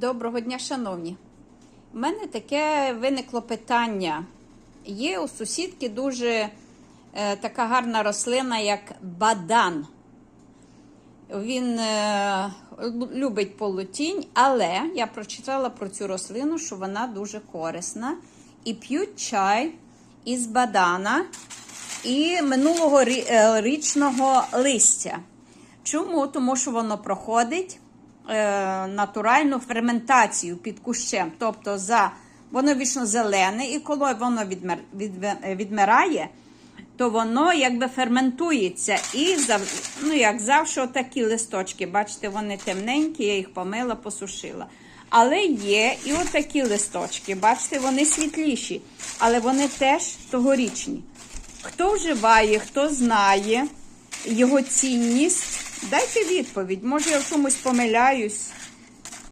Доброго дня, шановні. У мене таке виникло питання. Є у сусідки дуже е, така гарна рослина, як бадан. Він е, любить полутінь, але я прочитала про цю рослину, що вона дуже корисна. І п'ють чай із бадана і минулого е, річного листя. Чому? Тому що воно проходить натуральну ферментацію під кущем. Тобто за, воно вічно зелене, і коли воно відмер, відве- відмирає, то воно якби ферментується. І ну, як завжди, такі листочки, бачите, вони темненькі, я їх помила, посушила. Але є і отакі листочки, бачите, вони світліші, але вони теж тогорічні. Хто вживає, хто знає його цінність, дайте відповідь. Може, я в чомусь помиляюсь.